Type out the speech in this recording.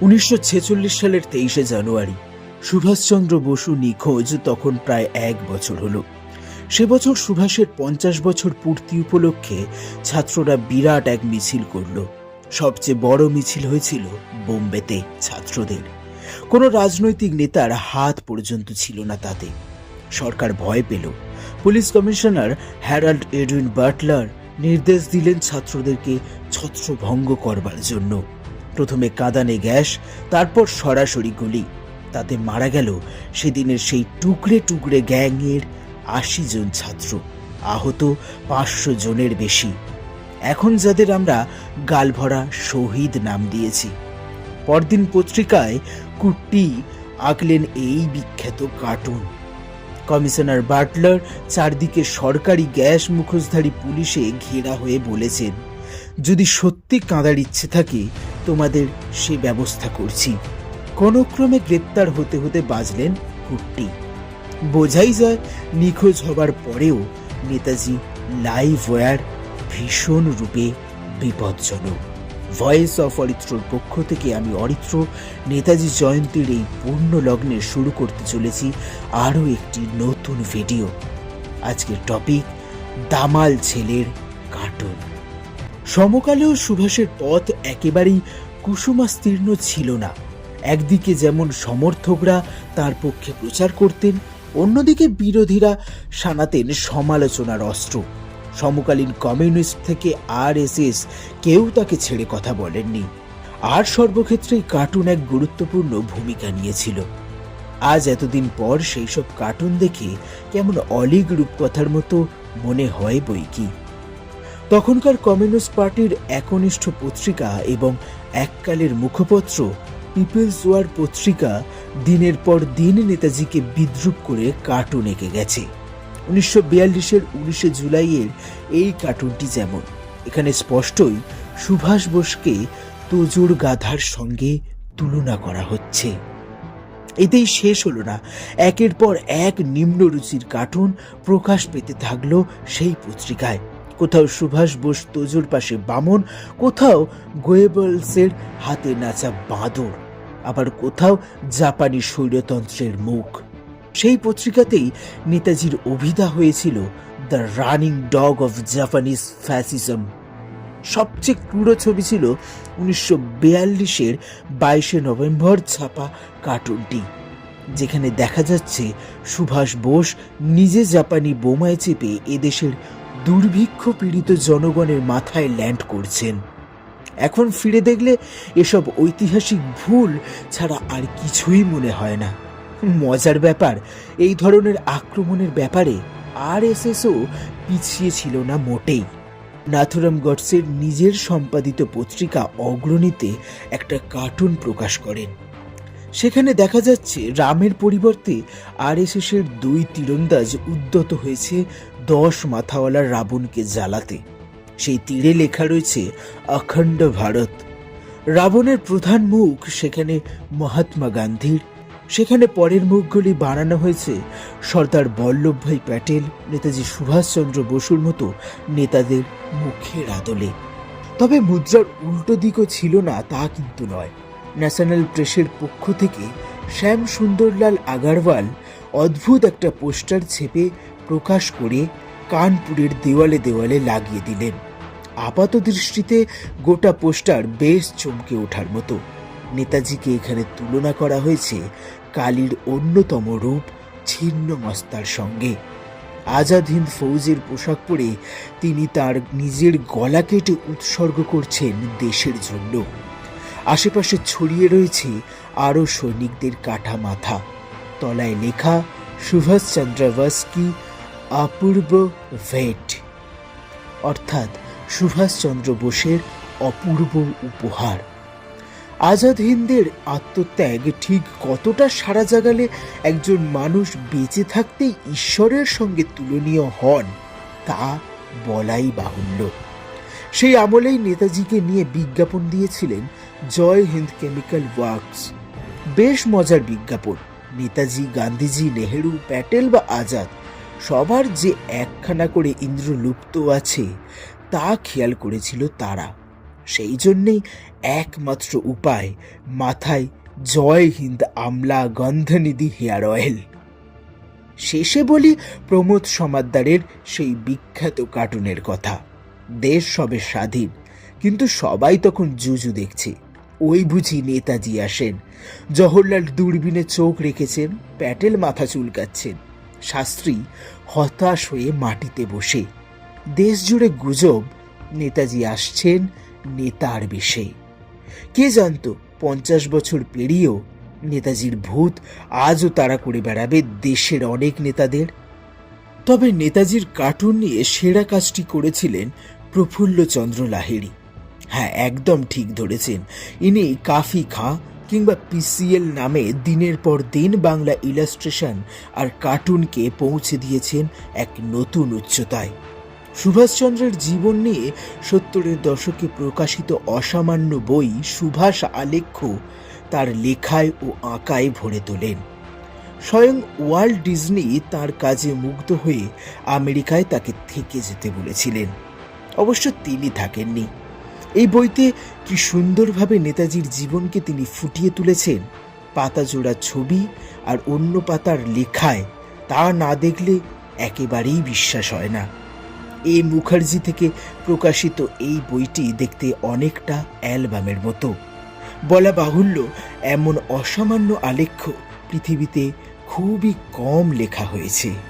উনিশশো ছেচল্লিশ সালের তেইশে জানুয়ারি, সুভাষচন্দ্র বসু নিখোঁজ তখন প্রায় এক বছর হলো। সে বছর সুভাষের পঞ্চাশ বছর পূর্তি উপলক্ষে ছাত্ররা বিরাট এক মিছিল করল। সবচেয়ে বড় মিছিল হয়েছিল বোম্বেতে ছাত্রদের। কোনো রাজনৈতিক নেতার হাত পর্যন্ত ছিল না তাতে। সরকার ভয় পেল। Police commissioner Harold Edwin Butler নির্দেশ দিলেন ছাত্রদেরকে ছত্রভঙ্গ করবার জন্য। প্রথমে কাঁদানে গ্যাস, তারপর সরাসরি গুলি। তাতে মারা গেল সেদিনের সেই টুকরে টুকরে গ্যাংয়ের আশি জন ছাত্র, আহত পাঁচশো জনের বেশি। এখন যাদের আমরা গালভরা শহীদ নাম দিয়েছি। পরদিন পত্রিকায় কুট্টি আঁকলেন এই বিখ্যাত কার্টুন। কমিশনার বাটলার চারদিকে সরকারি গ্যাস মুখোশধারী পুলিশে ঘেরা হয়ে বলেছেন যদি সত্যি কাঁদার ইচ্ছে থাকে, তোমাদের সে ব্যবস্থা করছি। কোনক্রমে গ্রেপ্তার হতে হতে বাজলেন কুট্টি। বোঝাই যায়, নিখোঁজ হবার পরেও নেতাজি লাইভ ওয়ার ভীষণ রূপে বিপজ্জনক। ভয়েস অফ অরিত্রর পক্ষ থেকে আমি অরিত্র, নেতাজি জয়ন্তীর এই পূর্ণ লগ্নে শুরু করতে চলেছি আরও একটি নতুন ভিডিও। আজকের টপিক দামাল ছেলের কার্টুন সমকালেও সুভাষের পথ একেবারেই কুসুমাস্তীর্ণ ছিল না। একদিকে যেমন সমর্থকরা তার পক্ষে প্রচার করতেন, অন্যদিকে বিরোধীরা সানাতেন সমালোচনার অস্ত্র। সমকালীন কমিউনিস্ট থেকে আর কেউ তাকে ছেড়ে কথা বলেননি। আর সর্বক্ষেত্রেই কার্টুন এক গুরুত্বপূর্ণ ভূমিকা নিয়েছিল। আজ এতদিন পর সেই সব কার্টুন দেখে কেমন অলিগ রূপকথার মতো মনে হয় বই কি। তখনকার কমিউনিস্ট পার্টির একনিষ্ঠ পত্রিকা এবং এককালের মুখপত্র, পিপলস ওয়ার পত্রিকা দিনের পর দিন নেতাজিকে বিদ্রুপ করে কার্টুন এঁকে গেছে। উনিশশো বিয়াল্লিশের উনিশে জুলাইয়ের এই কার্টুনটি যেমন, এখানে স্পষ্টই সুভাষ বোসকে তজুর গাধার সঙ্গে তুলনা করা হচ্ছে। এতেই শেষ হলো না। একের পর এক নিম্নরুচির কার্টুন প্রকাশ পেতে থাকল সেই পত্রিকায়। কোথাও সুভাষ বোস তজুর পাশে বামন, কোথাও গোয়েবলসের হাতে নাচা বাঁদর, আবার কোথাও জাপানি স্বৈরতন্ত্রের মুখ। সেই পত্রিকাতেই নেতাজির অভিধা হয়েছিল the running dog of Japanese fascism সবচেয়ে ক্রূর ছবি ছিল উনিশশো বিয়াল্লিশের বাইশে নভেম্বর ছাপা কার্টুনটি, যেখানে দেখা যাচ্ছে সুভাষ বোস নিজে জাপানি বোমায় চেপে এদেশের দুর্ভিক্ষ পীড়িত জনগণের মাথায় ল্যান্ড করছেন। এখন ফিরে দেখলে এসব ঐতিহাসিক ভুল ছাড়া আর কিছুই মনে হয় না। মজার ব্যাপার, এই ধরনের আক্রমণের ব্যাপারে আর এসএসও পিছিয়ে ছিল না মোটেই। নাথুরাম গডসের নিজের সম্পাদিত পত্রিকা অগ্রণীতে একটা কার্টুন প্রকাশ করেন। সেখানে দেখা যাচ্ছে রামের পরিবর্তে আর এর দুই তীরন্দাজ উদ্যত হয়েছে দশ মাথাওয়ালা রাবণকে জ্বালাতে। সেই তীরে লেখা রয়েছে, অখণ্ড ভারত। রাবণের প্রধান মুখ সেখানে মহাত্মা গান্ধীর। সেখানে পরের মুখগুলি বানানো হয়েছে, সর্দার বল্লভভাই প্যাটেল, নেতাজি সুভাষচন্দ্র বসুর মতো নেতাদের মুখের আদলে। তবে মুদ্রার উল্টো দিকও ছিল না, তা কিন্তু নয়। ন্যাশনাল প্রেসের পক্ষ থেকে শ্যাম সুন্দরলাল আগারওয়াল অদ্ভুত একটা পোস্টার ছেপে প্রকাশ করে কানপুরের দেওয়ালে দেওয়ালে লাগিয়ে দিলেন। আপাত দৃষ্টিতে গোটা পোস্টার বেশ চমকে ওঠার মতো। নেতাজিকে এখানে তুলনা করা হয়েছে কালীর অন্যতম রূপ ছিন্ন মস্তার সঙ্গে। আজাদ হিন্দ ফৌজের পোশাক পরে তিনি তার নিজের গলা কেটে উৎসর্গ করছেন দেশের জন্য। আশেপাশে ছড়িয়ে রয়েছে আরও সৈনিকদের কাটা মাথা তলায় লেখা, সুভাষচন্দ্র ভাস্কি অপূর্ব ভেট। অর্থাৎ সুভাষচন্দ্র বোসের অপূর্ব উপহার। আজাদ হিন্দের আত্মত্যাগ ঠিক কতটা সারা জাগালে একজন মানুষ বেঁচে থাকতেই ঈশ্বরের সঙ্গে তুলনীয় হন, তা বলাই বাহুল্য। সেই আমলেই নেতাজিকে নিয়ে বিজ্ঞাপন দিয়েছিলেন জয় হিন্দ কেমিক্যাল ওয়ার্কস। বেশ মজার বিজ্ঞাপন। নেতাজি, গান্ধীজি, নেহেরু, প্যাটেল বা আজাদ সবার যে একখানা করে ইন্দ্র লুপ্ত আছে, তা খেয়াল করেছিল তারা। সেই জন্যেই একমাত্র উপায়, মাথায় জয় হিন্দ আমলা গন্ধনিধি হেয়ার অয়েল। শেষে বলি প্রমোদ সমাদ্দারের সেই বিখ্যাত কার্টুনের কথা। দেশ সবে স্বাধীন, কিন্তু সবাই তখন জুজু দেখছে। ওই বুঝি নেতাজি আসেন, জওহরলাল দূরবীনে চোখ রেখেছেন, প্যাটেল মাথা চুলকাচ্ছেন। শাস্ত্রী হতাশ হয়ে মাটিতে বসে। দেশ জুড়ে গুজব, নেতাজি আসছেন নেতার বেশে। কে জানতো, পঞ্চাশ বছর পেরিয়েও নেতাজির ভূত আজও তারা করে বেড়াবে দেশের অনেক নেতাদের। তবে নেতাজির কার্টুন নিয়ে সেরা কাজটি করেছিলেন প্রফুল্লচন্দ্র লাহিড়ী। হ্যাঁ একদম ঠিক ধরেছেন। ইনি কাফি খাঁ কিংবা পিসিএল নামে দিনের পর দিন বাংলা ইলাস্ট্রেশন আর কার্টুনকে পৌঁছে দিয়েছেন এক নতুন উচ্চতায়। সুভাষচন্দ্রের জীবন নিয়ে সত্তরের দশকে প্রকাশিত অসামান্য বই সুভাষ আলেখ্য তার লেখায় ও আঁকায় ভরে তোলেন। স্বয়ং ওয়ার্ল্ড ডিজনি তার কাজে মুগ্ধ হয়ে আমেরিকায় তাকে থেকে যেতে বলেছিলেন। অবশ্য তিনি থাকেননি। এই বইতে কি সুন্দরভাবে নেতাজির জীবনকে তিনি ফুটিয়ে তুলেছেন? পাতা জোড়া ছবি আর অন্য পাতার লেখায় তা না দেখলে একেবারেই বিশ্বাস হয় না। এ মুখার্জি থেকে প্রকাশিত এই বইটি দেখতে অনেকটা অ্যালবামের মতো। বলা বাহুল্য, এমন অসামান্য আলেখ্য পৃথিবীতে খুবই কম লেখা হয়েছে।